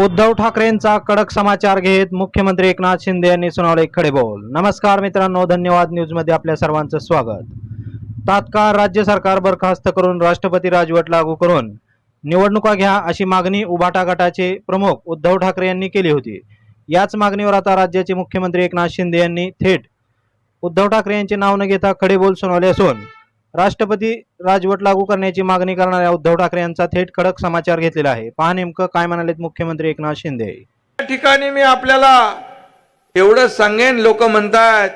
उद्धव ठाकरेंचा कडक समाचार घेत मुख्यमंत्री एकनाथ शिंदे यांनी सुनावले खडेबोल. नमस्कार मित्रांनो धन्यवाद न्यूजमध्ये आपल्या सर्वांचं स्वागत. तात्काळ राज्य सरकार बरखास्त करून राष्ट्रपती राजवट लागू करून निवडणुका घ्या अशी मागणी उभाटा गटाचे प्रमुख उद्धव ठाकरे यांनी केली होती. याच मागणीवर आता राज्याचे मुख्यमंत्री एकनाथ शिंदे यांनी थेट उद्धव ठाकरे यांचे नाव न घेता खडेबोल सुनावले असून राष्ट्रपती राजवट लागू करण्याची मागणी करणाऱ्या उद्धव ठाकरे यांचा थेट कडक समाचार घेतलेला आहे. पहा नेमकं काय म्हणालेत मुख्यमंत्री एकनाथ शिंदे. या ठिकाणी मी आपल्याला एवढं सांगेन लोक म्हणतात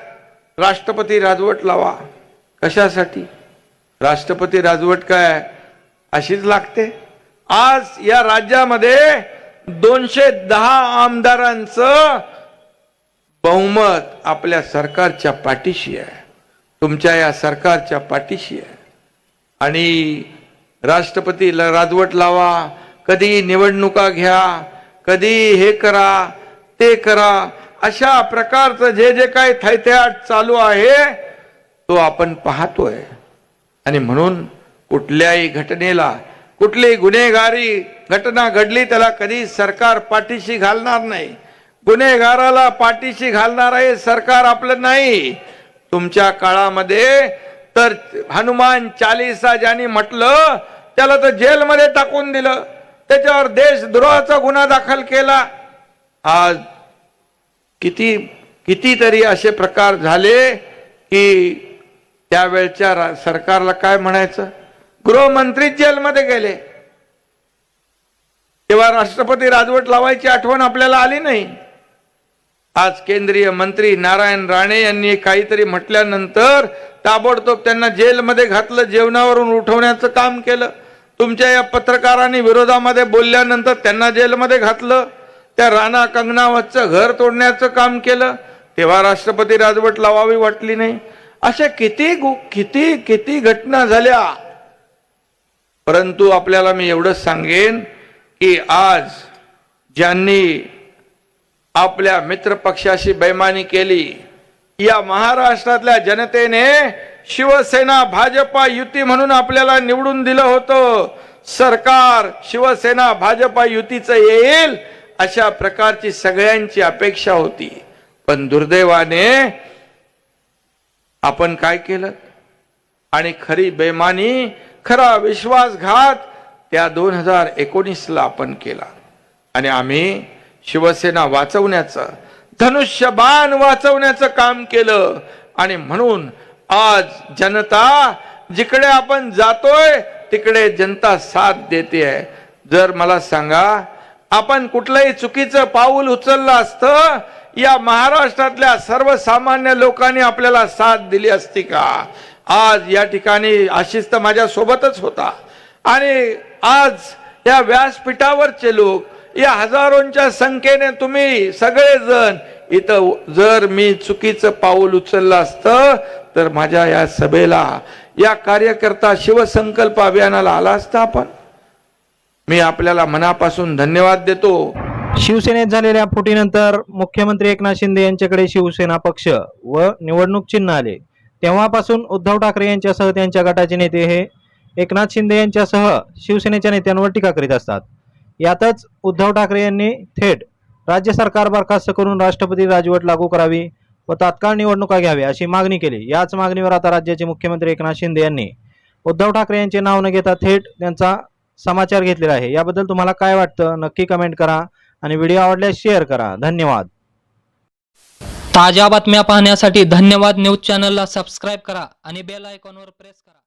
राष्ट्रपती राजवट लावा. कशासाठी? राष्ट्रपती राजवट काय अशीच लागते? आज या राज्यामध्ये दोनशे दहा आमदारांचं बहुमत आपल्या सरकारच्या पाठीशी आहे. तुमच्या या सरकारच्या पाठीशी आहे. आणि राष्ट्रपतीला राजवट लावा कधी निवडणुका घ्या कधी हे करा ते करा अशा प्रकारचं जे जे काय थैथ्याट चालू आहे तो आपण पाहतोय. आणि म्हणून कुठल्याही घटनेला कुठली गुन्हेगारी घटना घडली त्याला कधी सरकार पाठीशी घालणार नाही. गुन्हेगाराला पाठीशी घालणार आहे सरकार आपलं नाही. तुमच्या काळामध्ये तर हनुमान चालीसा ज्यांनी म्हटलं त्याला तर जेलमध्ये टाकून दिलं. त्याच्यावर देशद्रोहाचा गुन्हा दाखल केला. आज किती कितीतरी असे प्रकार झाले की त्यावेळच्या रा- सरकारला काय म्हणायचं? गृहमंत्री जेलमध्ये गेले. तेव्हा राष्ट्रपती राजवट लावायची आठवण आपल्याला आली नाही. आज केंद्रीय मंत्री नारायण राणे यांनी काहीतरी म्हटल्यानंतर ताबडतोब त्यांना जेलमध्ये घातलं जेवणावरून उठवण्याचं काम केलं. तुमच्या या पत्रकारांनी विरोधामध्ये बोलल्यानंतर त्यांना जेलमध्ये घातलं. त्या राणा कंगनावतचं घर तोडण्याचं काम केलं. तेव्हा राष्ट्रपती राजवट लावावी वाटली नाही. अशा किती गु- किती किती घटना झाल्या. परंतु आपल्याला मी एवढंच सांगेन की आज ज्यांनी आपल्या मित्र पक्षाशी बैमानी केली. या महाराष्ट्रातल्या जनतेने शिवसेना भाजपा युती म्हणून आपल्याला निवडून दिलं होतं. सरकार शिवसेना भाजपा युतीचं येईल अशा प्रकारची सगळ्यांची अपेक्षा होती. पण दुर्दैवाने आपण काय केलं? आणि खरी बेमानी खरा विश्वासघात त्या दोन हजार एकोणीसला आपण केला. आणि आम्ही शिवसेना वाचवण्याचं धनुष्यबाण वाचवण्याचं काम केलं. आणि म्हणून आज जनता जिकडे आपण जातोय तिकडे जनता साथ देते आहे. जर मला सांगा आपण कुठलंही चुकीचं पाऊल उचललं असतं या महाराष्ट्रातल्या सर्वसामान्य लोकांनी आपल्याला साथ दिली असती का? आज या ठिकाणी आशिष तर माझ्या सोबतच होता. आणि आज या व्यासपीठावरचे लोक या हजारोंच्या संख्येने तुम्ही सगळेजण इथं जर मी चुकीचं पाऊल उचललं असतं तर माझ्या या सभेला या कार्यकर्ता शिवसंकल्प अभियानाला आला असता आपण. मी आपल्याला मनापासून धन्यवाद देतो. शिवसेनेत झालेल्या फुटीनंतर मुख्यमंत्री एकनाथ शिंदे यांच्याकडे शिवसेना पक्ष व निवडणूक चिन्ह आले. तेव्हापासून उद्धव ठाकरे यांच्यासह त्यांच्या गटाचे नेते हे एकनाथ शिंदे यांच्यासह शिवसेनेच्या नेत्यांवर टीका करीत असतात. यातच उद्धव ठाकरे यांनी थेट राज्य सरकार बरखास्त करून राष्ट्रपती राजवट लागू करावी व तात्काळ निवडणुका घ्याव्या अशी मागणी केली. याच मागणीवर आता राज्याचे मुख्यमंत्री एकनाथ शिंदे यांनी उद्धव ठाकरे यांचे नाव न घेता थेट त्यांचा समाचार घेतलेला आहे. याबद्दल तुम्हाला काय वाटतं? नक्की कमेंट करा आणि व्हिडिओ आवडल्यास शेअर करा. धन्यवाद. ताज्या बातम्या पाहण्यासाठी धन्यवाद न्यूज चॅनलला सबस्क्राईब करा आणि बेल आयकॉनवर प्रेस करा.